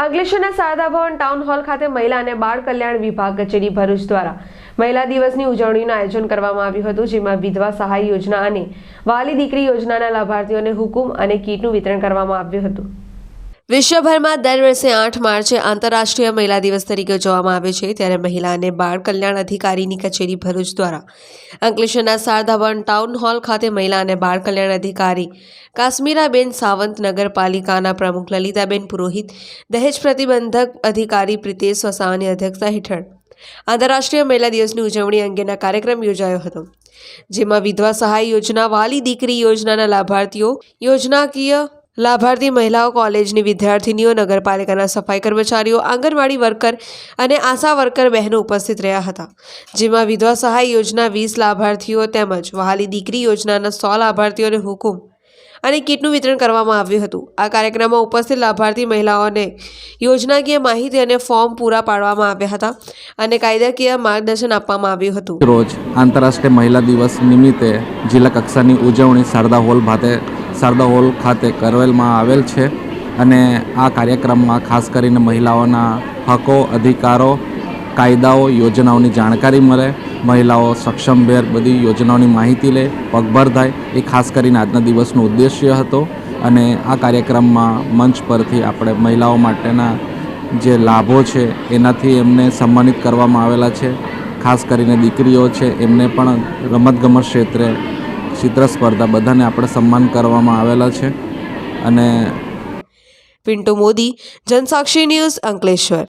અંકલેશ્વરના શારદા ભવન town hall ખાતે મહિલા અને બાળ કલ્યાણ વિભાગ કચેરી ભરૂચ દ્વારા મહિલા દિવસની ઉજવણીનું આયોજન કરવામાં આવ્યું હતું, જેમાં વિધવા સહાય યોજના અને વાલી દીકરી યોજનાના લાભાર્થીઓને હુકુમ અને કીટનું વિતરણ કરવામાં આવ્યું હતું. વિશ્વભરમાં દર વર્ષે આઠ માર્ચે આંતરરાષ્ટ્રીય મહિલા દિવસ તરીકે ઉજવવામાં આવે છે. ત્યારે મહિલા અને બાળ કલ્યાણ અધિકારીની કચેરી ભરૂચ દ્વારા અંકલેશ્વરના સારધાવન ટાઉન હોલ ખાતે મહિલા અને બાળ કલ્યાણ અધિકારી કાશ્મીરાબેન સાવંત નગરપાલિકાના પ્રમુખ લલિતાબેન પુરોહિત, દહેજ પ્રતિબંધક અધિકારી પ્રિતેશ વસાવાની અધ્યક્ષતા હેઠળ આંતરરાષ્ટ્રીય મહિલા દિવસની ઉજવણી અંગેના કાર્યક્રમ યોજાયો હતો, જેમાં વિધવા સહાય યોજના, વાલી દીકરી યોજનાના લાભાર્થીઓ, યોજનાકીય લાભાર્થી મહિલાઓ કોલેજની વિદ્યાર્થીનીઓ, નગરપાલિકાના સફાઈ કર્મચારીઓ, આંગણવાડી વર્કર અને આશા વર્કર બહેનો ઉપસ્થિત રહ્યા હતા, જેમાં વિધવા સહાય યોજના વીસ લાભાર્થીઓ તેમજ વહાલી દીકરી યોજનાના સો લાભાર્થીઓને હુકુમ અને કીટનું વિતરણ કરવામાં આવ્યું હતું. આ કાર્યક્રમમાં ઉપસ્થિત લાભાર્થી મહિલાઓને યોજનાકીય માહિતી અને ફોર્મ પૂરા પાડવામાં આવ્યા હતા અને કાયદાકીય માર્ગદર્શન આપવામાં આવ્યું હતું. રોજ આંતરરાષ્ટ્રીય મહિલા દિવસ નિમિત્તે જિલ્લા કક્ષાની ઉજવણી શારદા હોલ ખાતે શારદા હોલ ખાતે કરવેલમાં આવેલ છે અને આ કાર્યક્રમમાં ખાસ કરીને મહિલાઓના હકો, અધિકારો, કાયદાઓ, યોજનાઓની જાણકારી મળે, મહિલાઓ સક્ષમભેર બધી યોજનાઓની માહિતી લે, પગભર થાય. એ ખાસ કરીને આજના દિવસનો ઉદ્દેશ્ય હતો અને આ કાર્યક્રમમાં મંચ પરથી આપણે મહિલાઓ માટેના જે લાભો છે એનાથી એમને સન્માનિત કરવામાં આવેલા છે. ખાસ કરીને દીકરીઓ છે એમને પણ રમતગમત ક્ષેત્રે ચિત્ર સ્પર્ધા બધાને આપણે સન્માન કરવામાં આવેલા છે. અને પિન્ટુ મોદી જનસાક્ષી ન્યૂઝ અંકલેશ્વર.